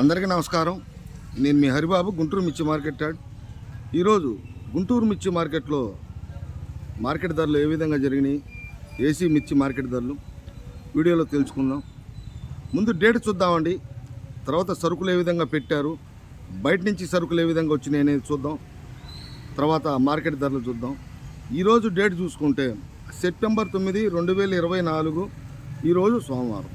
అందరికీ నమస్కారం. నేను మీ హరిబాబు గుంటూరు మిర్చి మార్కెట్ యార్డ్ ఈరోజు గుంటూరు మిర్చి మార్కెట్లో మార్కెట్ ధరలు ఏ విధంగా జరిగినాయి? ఏసీ మిర్చి మార్కెట్ ధరలు. వీడియోలో తెలుసుకుందాం. ముందు డేట్ చూద్దామండి. తర్వాత సరుకులు ఏ విధంగా పెట్టారు? బయట నుంచి సరుకులు ఏ విధంగా వచ్చినాయి అనేది చూద్దాం. తర్వాత మార్కెట్ ధరలు చూద్దాం. ఈరోజు డేట్ చూసుకుంటే సెప్టెంబర్ తొమ్మిది రెండు వేల ఇరవై నాలుగు ఈరోజు సోమవారం.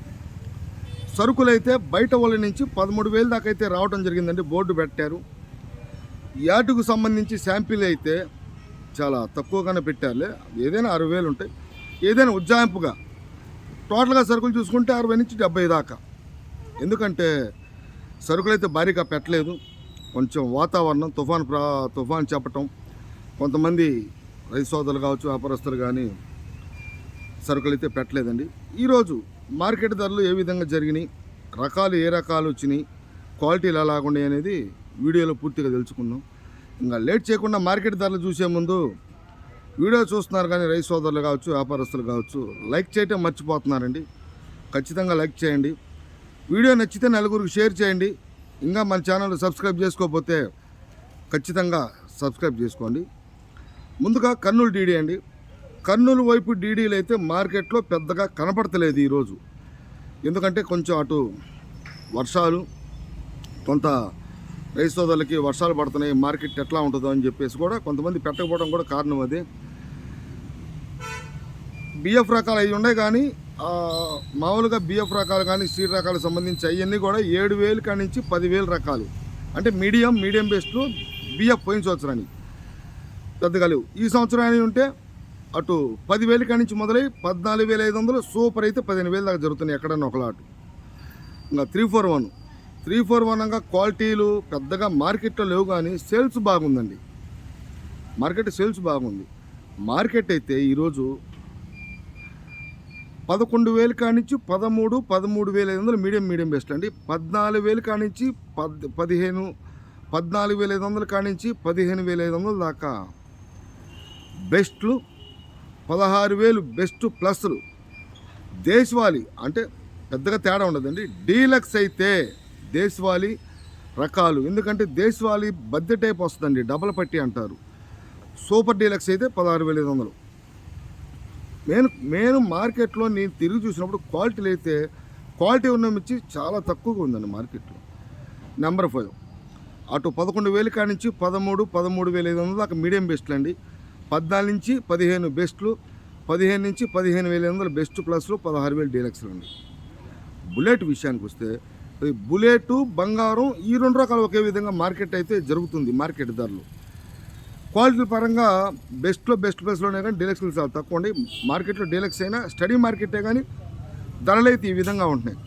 సరుకులైతే బయట వాళ్ళ నుంచి పదమూడు వేలు దాకా అయితే రావడం జరిగిందండి. బోర్డు పెట్టారు. యార్డుకు సంబంధించి శాంపిల్ అయితే చాలా తక్కువగానే పెట్టాలి ఏదైనా అరవై వేలు ఉంటాయి. ఏదైనా ఉజ్జాయింపుగా టోటల్గా సరుకులు చూసుకుంటే అరవై నుంచి డెబ్బై దాకా. ఎందుకంటే సరుకులు అయితే భారీగా పెట్టలేదు. కొంచెం వాతావరణం తుఫాన్ ప్రా తుఫాన్ చెప్పటం. కొంతమంది రైతు సోదరులు కావచ్చు వ్యాపారస్తులు కానీ సరుకులు అయితే పెట్టలేదండి. ఈరోజు మార్కెట్ ధరలు ఏ విధంగా జరిగినాయి రకాలు ఏ రకాలు వచ్చినాయి క్వాలిటీలు ఎలాగున్నాయి అనేది వీడియోలో పూర్తిగా తెలుసుకుందాం. ఇంకా లేట్ చేయకుండా మార్కెట్ ధరలు చూసే ముందు వీడియో చూస్తున్నారు కానీ రైతు సోదరులు కావచ్చు వ్యాపారస్తులు కావచ్చు లైక్ చేయటం మర్చిపోతున్నారండి. ఖచ్చితంగా లైక్ చేయండి. వీడియో నచ్చితే నలుగురికి షేర్ చేయండి. ఇంకా మన ఛానల్ సబ్స్క్రైబ్ చేసుకోకపోతే ఖచ్చితంగా సబ్స్క్రైబ్ చేసుకోండి. ముందుగా కర్నూలు టీడీ అండి. కర్నూలు వైపు డీడీలు అయితే మార్కెట్లో పెద్దగా కనపడతలేదు ఈరోజు. ఎందుకంటే కొంచెం అటు వర్షాలు కొంత రైస్ సోదరులకి వర్షాలు పడుతున్నాయి మార్కెట్ ఎట్లా ఉంటుందో అని చెప్పేసి కూడా కొంతమంది పెట్టకపోవడం కూడా కారణం అది. బిఎఫ్ రకాలు అవి ఉన్నాయి కానీ మామూలుగా బిఎఫ్ రకాలు కానీ సీడ్ రకాలకు సంబంధించి అవన్నీ కూడా ఏడు వేలు కాడి నుంచి పదివేలు రకాలు. అంటే మీడియం మీడియం బెస్ట్ బిఎఫ్ పోయిన సంవత్సరానికి పెద్దగా లేవు. ఈ సంవత్సరాన్ని ఉంటే అటు పదివేల కాడి నుంచి మొదలై పద్నాలుగు వేల ఐదు వందలు సూపర్ అయితే పదిహేను వేలు దాకా జరుగుతున్నాయి ఎక్కడన్నా ఒక లాట్ ఇంకా three four one. Three four one అనగా క్వాలిటీలు పెద్దగా మార్కెట్లో లేవు కానీ సేల్స్ బాగుందండి. మార్కెట్ సేల్స్ బాగుంది. మార్కెట్ అయితే ఈరోజు పదకొండు వేలు కానించి పదమూడు పదమూడు వేల ఐదు వందలు మీడియం మీడియం బెస్ట్ అండి. పద్నాలుగు వేలు కానించి పద్ పదిహేను పద్నాలుగు వేల ఐదు వందలు కానించి పదిహేను వేల ఐదు వందల దాకా బెస్ట్లు పదహారు వేలు బెస్ట్ ప్లస్లు. దేశవాళీ అంటే పెద్దగా తేడా ఉండదండి. డీలక్స్ అయితే దేశవాళీ రకాలు. ఎందుకంటే దేశవాళీ బద్దె టైప్ వస్తుందండి. డబల్ పట్టి అంటారు. సూపర్ డీలక్స్ అయితే పదహారు వేల ఐదు వందలు. నేను నేను మార్కెట్లో నేను తిరిగి చూసినప్పుడు క్వాలిటీలు అయితే క్వాలిటీ ఉన్న మిర్చి చాలా తక్కువగా ఉందండి మార్కెట్లో. Number five. అటు పదకొండు వేలు కాడ నుంచి పదమూడు పదమూడు వేల ఐదు వందలు దాకా మీడియం బెస్ట్లు అండి పద్నాలుగు నుంచి పదిహేను బెస్ట్లు పదిహేను నుంచి పదిహేను వేల ఐదు వందలు బెస్ట్ ప్లస్లు పదహారు వేలు డీలక్స్లు అండి బుల్లెట్ విషయానికి వస్తే బుల్లెట్ బంగారం ఈ రెండు రకాలు ఒకే విధంగా మార్కెట్ అయితే జరుగుతుంది మార్కెట్ ధరలు. క్వాలిటీ పరంగా బెస్ట్లో బెస్ట్ ప్లేస్లోనే కానీ డీలక్స్లు చాలా తక్కువ ఉండి మార్కెట్లో డీలక్స్ అయినా స్టడీ మార్కెటే కానీ ధరలు అయితే ఈ విధంగా ఉంటున్నాయి.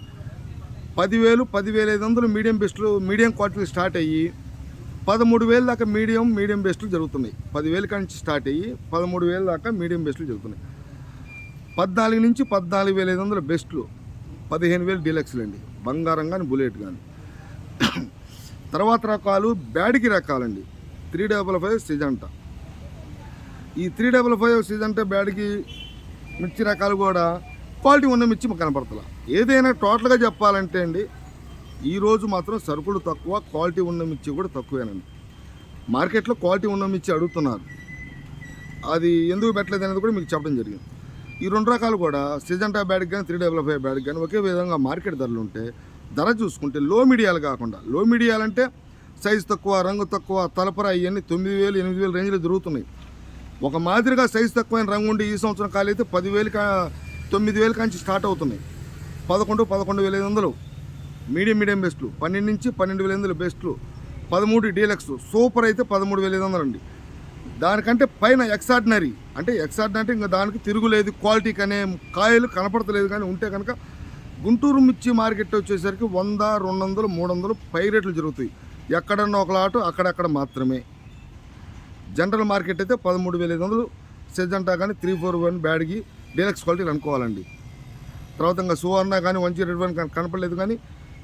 పదివేలు పదివేల ఐదు వందలు మీడియం బెస్ట్లు మీడియం క్వాలిటీలు స్టార్ట్ అయ్యి పదమూడు వేలు దాకా మీడియం మీడియం బెస్ట్లు జరుగుతున్నాయి. పదివేల నుంచి స్టార్ట్ అయ్యి పదమూడు వేల దాకా మీడియం బెస్ట్లు జరుగుతున్నాయి. పద్నాలుగు నుంచి పద్నాలుగు వేల ఐదు వందల బెస్ట్లు పదిహేను వేలు డీలక్స్లు అండి. బంగారం కానీ బుల్లెట్ కానీ. తర్వాత రకాలు బ్యాడ్కి రకాలండి. Three double five Syngenta. ఈ త్రీ డబల్ ఫైవ్ సిజంట బ్యాడ్కి మిర్చి రకాలు కూడా క్వాలిటీ ఉన్న మిర్చి మాకు కనపడతలా. ఏదైనా టోటల్గా చెప్పాలంటే అండి ఈరోజు మాత్రం సరుకులు తక్కువ క్వాలిటీ ఉన్న మిర్చి కూడా తక్కువేనండి. మార్కెట్లో క్వాలిటీ ఉన్న మిర్చి అడుగుతున్నారు. అది ఎందుకు పెట్టలేదు అనేది కూడా మీకు చెప్పడం జరిగింది. ఈ రెండు రకాలు కూడా సిజంటా బ్యాడ్కి కానీ త్రీ డబల్ ఫైవ్ బ్యాడ్కి కానీ ఒకే విధంగా మార్కెట్ ధరలు ఉంటే ధర చూసుకుంటే లో మీడియాలు కాకుండా లో మీడియాలు అంటే సైజు తక్కువ రంగు తక్కువ తలపర ఇవన్నీ తొమ్మిది వేలు ఎనిమిది వేలు రేంజ్లో దొరుకుతున్నాయి ఒక మాదిరిగా సైజు తక్కువైన రంగు ఉండి ఈ సంవత్సరం కాలైతే పదివేలు కా తొమ్మిది వేలు కాంచి స్టార్ట్ అవుతున్నాయి. పదకొండు పదకొండు వేల ఐదు వందలు. మీడియం మీడియం బెస్ట్లు. పన్నెండు నుంచి పన్నెండు వేల ఐదు బెస్ట్లు. పదమూడు డీలక్స్. సూపర్ అయితే పదమూడు వేల ఐదు వందలు అండి దానికంటే పైన ఎక్సార్డినరీ. అంటే ఎక్సార్డినరీ అంటే ఇంకా దానికి తిరుగులేదు. క్వాలిటీ కానీ కాయలు కనపడతలేదు కానీ ఉంటే కనుక గుంటూరు మిర్చి మార్కెట్ వచ్చేసరికి వంద రెండు వందలు మూడు వందలు పై రేట్లు జరుగుతాయి. ఎక్కడన్నా ఒక లాటు అక్కడక్కడ మాత్రమే. జనరల్ మార్కెట్ అయితే పదమూడు వేల ఐదు వందలు. సెజంటా కానీ త్రీ ఫోర్ వన్ బ్యాడ్కి డీలక్స్ క్వాలిటీలు అనుకోవాలండి. తర్వాత ఇంకా సువర్ణ కానీ వన్ జీరో వన్ కనపడలేదు కానీ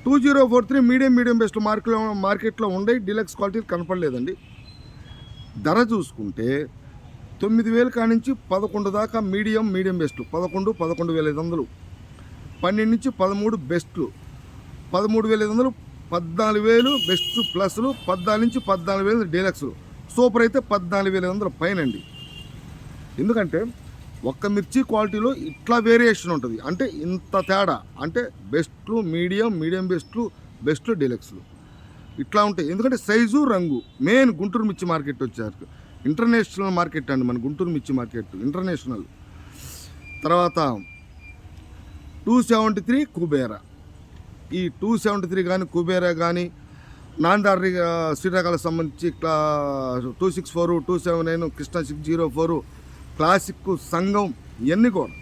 two zero four three medium medium best మార్కెట్లో మార్కెట్లో ఉండే డీలక్స్ క్వాలిటీ కనపడలేదండి. ధర చూసుకుంటే తొమ్మిది వేలు కానించి పదకొండు దాకా మీడియం మీడియం బెస్ట్ పదకొండు పదకొండు వేల ఐదు వందలు. పన్నెండు నుంచి పదమూడు బెస్ట్లు. పదమూడు వేల ఐదు వందలు పద్నాలుగు వేలు బెస్ట్ ప్లస్లు పద్నాలుగు నుంచి పద్నాలుగు వేలు డీలక్స్లు. సూపర్ అయితే పద్నాలుగు వేల ఐదు వందల పైన అండి ఎందుకంటే ఒక్క మిర్చి క్వాలిటీలో ఇట్లా వేరియేషన్ ఉంటుంది. అంటే ఇంత తేడా. అంటే బెస్ట్లు మీడియం మీడియం బెస్ట్లు బెస్ట్లు డీలక్స్లు. ఇట్లా ఉంటాయి. ఎందుకంటే సైజు రంగు. మెయిన్ గుంటూరు మిర్చి మార్కెట్ వచ్చారు ఇంటర్నేషనల్ మార్కెట్ అండి మన గుంటూరు మిర్చి మార్కెట్. ఇంటర్నేషనల్. తర్వాత టూ సెవెంటీ త్రీ కుబేరా. ఈ టూ సెవెంటీ త్రీ కానీ కుబేరా కానీ నాందారి శ్రీరాకాలకు సంబంధించి ఇట్లా two six four two seven nine Krishna six zero four classic సంఘం ఇవన్నీ కూడా.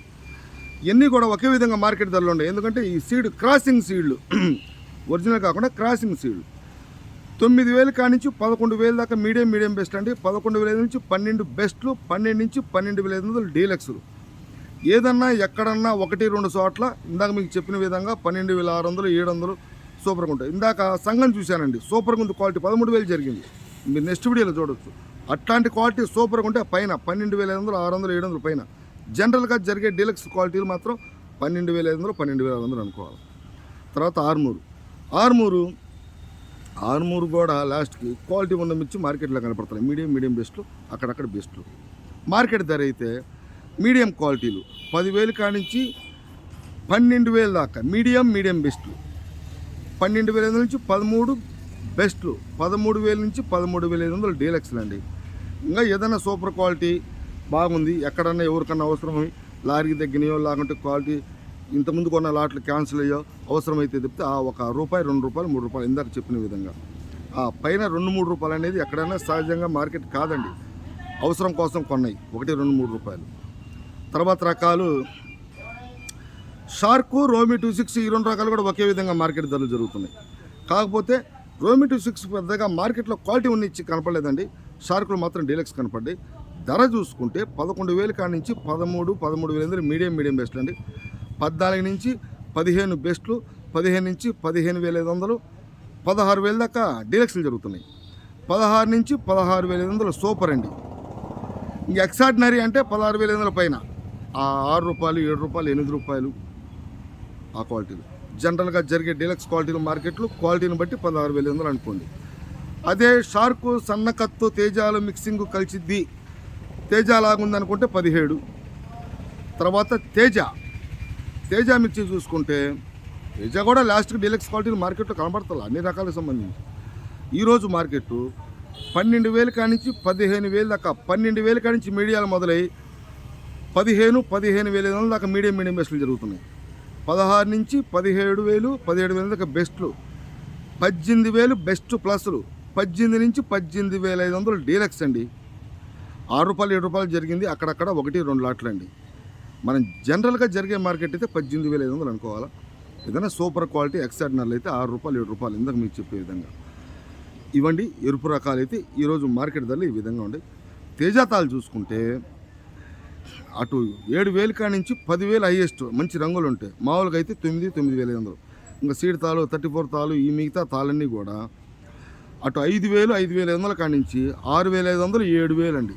ఇవన్నీ కూడా ఒకే విధంగా మార్కెట్ ధరలు ఉన్నాయి ఎందుకంటే ఈ సీడ్ క్రాసింగ్ సీడ్లు ఒరిజినల్ కాకుండా క్రాసింగ్ సీడ్లు. తొమ్మిది వేలు కానించి పదకొండు వేలు దాకా మీడియం మీడియం బెస్ట్ అండి. పదకొండు వేల నుంచి పన్నెండు బెస్ట్లు పన్నెండు నుంచి పన్నెండు వేల ఐదు వందలు డీలక్స్లు. ఏదన్నా ఎక్కడన్నా ఒకటి రెండు చోట్ల ఇందాక మీకు చెప్పిన విధంగా పన్నెండు వేల ఆరు వందలు ఏడు వందలు సూపర్గా ఉంటాయి. ఇందాక సంఘం చూశానండి. సూపర్గా ఉంది క్వాలిటీ. పదమూడు వేలు జరిగింది. మీరు నెక్స్ట్ వీడియోలో చూడొచ్చు. అట్లాంటి క్వాలిటీ సూపర్గా ఉంటే పైన పన్నెండు వేల ఐదు వందలు ఆరు వందలు ఏడు వందలు పైన. జనరల్గా జరిగే డీలక్స్ క్వాలిటీలు మాత్రం పన్నెండు వేల ఐదు వందలు పన్నెండు వేల ఐదు వందలు అనుకోవాలి. తర్వాత ఆర్మూరు. ఆర్మూరు ఆర్మూరు కూడా లాస్ట్కి క్వాలిటీ ఉన్న మిర్చి మార్కెట్లో కనపడతాయి మీడియం మీడియం బెస్ట్లు అక్కడక్కడ బెస్ట్లు మార్కెట్ ధర అయితే మీడియం క్వాలిటీలు పదివేలు కానించి పన్నెండు వేలు దాకా మీడియం మీడియం బెస్ట్లు పన్నెండు వేల ఐదు నుంచి పదమూడు బెస్ట్లు పదమూడు వేల నుంచి పదమూడు వేల ఐదు వందలు డీలక్స్లు అండి ఇంకా ఏదైనా సూపర్ క్వాలిటీ బాగుంది ఎక్కడన్నా ఎవరికన్నా అవసరం లారీకి తగ్గినాయో లేకుంటే క్వాలిటీ ఇంతకుముందు కొన్న లాట్లు క్యాన్సిల్ అయ్యో అవసరమైతే చెప్తే ఆ ఒక రూపాయి రెండు రూపాయలు మూడు రూపాయలు ఇందాక చెప్పిన విధంగా. ఆ పైన రెండు మూడు రూపాయలు అనేది ఎక్కడైనా సహజంగా మార్కెట్ కాదండి. అవసరం కోసం కొన్నాయి ఒకటి రెండు మూడు రూపాయలు. తర్వాత రకాలు. షార్కు రోమి టూ సిక్స్ ఈ రెండు రకాలు కూడా ఒకే విధంగా మార్కెట్ ధరలు జరుగుతున్నాయి. కాకపోతే రోమి సిక్స్ పెద్దగా మార్కెట్లో క్వాలిటీ ఉన్న ఇచ్చి కనపడలేదండి. షార్కులు మాత్రం డీలక్స్ కనపడ్డాయి. ధర చూసుకుంటే పదకొండు వేలు కాడి నుంచి పదమూడు పదమూడు వేలు అందరూ మీడియం మీడియం బెస్ట్లు అండి. పద్నాలుగు నుంచి పదిహేను బెస్ట్లు పదిహేను నుంచి పదిహేను వేల ఐదు వందలు పదహారు వేల దాకా డీలక్స్లు జరుగుతున్నాయి. పదహారు నుంచి పదహారు వేల ఐదు వందలు సూపర్ అండి. ఇంక ఎక్సార్డినరీ అంటే పదహారు వేల ఐదు వందల పైన. ఆరు రూపాయలు ఏడు రూపాయలు ఎనిమిది రూపాయలు ఆ క్వాలిటీలు. జనరల్గా జరిగే డీలక్స్ క్వాలిటీలు మార్కెట్లు క్వాలిటీని బట్టి పదహారు వేల వందలు అనుకోండి. అదే షార్కు సన్నకత్తు తేజాలు మిక్సింగ్ కలిసిద్ది. తేజ లాగుందనుకుంటే పదిహేడు. తర్వాత తేజ. తేజ మిర్చి చూసుకుంటే తేజ కూడా లాస్ట్కి డీలక్స్ క్వాలిటీలు మార్కెట్లో కనబడతాయి అన్ని రకాలకు సంబంధించి. ఈరోజు మార్కెట్ పన్నెండు వేల కానించి పదిహేను వేలు దాకా పన్నెండు వేల కానించి మీడియాలు మొదలై పదిహేను పదిహేను వేల దాకా మీడియం మీడియం బెస్ట్లు జరుగుతున్నాయి. పదహారు నుంచి పదిహేడు వేలు పదిహేడు వేల దాకా బెస్ట్లు. పద్దెనిమిది వేలు బెస్ట్ ప్లస్లు. పద్దెనిమిది నుంచి పద్దెనిమిది వేల ఐదు వందలు డీలక్స్ అండి. ఆరు రూపాయలు ఏడు రూపాయలు జరిగింది. అక్కడక్కడ ఒకటి రెండు లాట్లు అండి. మనం జనరల్గా జరిగే మార్కెట్ అయితే పద్దెనిమిది వేల ఐదు వందలు అనుకోవాలా? ఏదైనా సూపర్ క్వాలిటీ ఎక్స్ట్రాడినర్లు అయితే ఆరు రూపాయలు ఏడు రూపాయలు ఇందాక మీకు చెప్పే విధంగా. ఇవ్వండి ఎరుపు రకాలు అయితే ఈరోజు మార్కెట్ ధరలు ఈ విధంగా ఉండే. తేజాతాలు చూసుకుంటే అటు ఏడు వేలు కాడి నుంచి పదివేలు హైయెస్ట్ మంచి రంగులు ఉంటాయి. మామూలుగా అయితే తొమ్మిది తొమ్మిది వేల ఐదు వందలు. ఇంకా సీడ్ తాలు థర్టీ ఫోర్ తాలు ఈ మిగతా తాళన్నీ కూడా అటు ఐదు వేలు ఐదు వేల ఐదు వందల కాడి నుంచి ఆరు వేల ఐదు వందలు ఏడు వేలు అండి.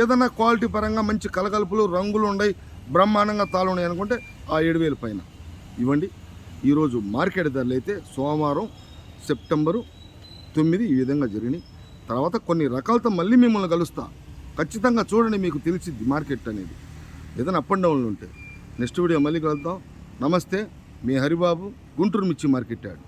ఏదన్నా క్వాలిటీ పరంగా మంచి కలగలుపులు రంగులు ఉన్నాయి బ్రహ్మాండంగా తాళ్ళు ఉన్నాయి అనుకుంటే ఆ ఏడు వేల పైన. ఇవ్వండి. ఈరోజు మార్కెట్ ధరలు అయితే సోమవారం సెప్టెంబరు తొమ్మిది ఈ విధంగా జరిగినాయి. తర్వాత కొన్ని రకాలతో మళ్ళీ మిమ్మల్ని కలుస్తా. ఖచ్చితంగా చూడండి మీకు తెలిసిద్ది మార్కెట్ అనేది. ఏదైనా అప్ అండ్ డౌన్లు ఉంటే. నెక్స్ట్ వీడియో మళ్ళీ కలుద్దాం. నమస్తే మీ హరిబాబు గుంటూరు మిర్చి మార్కెట్ యాడ్.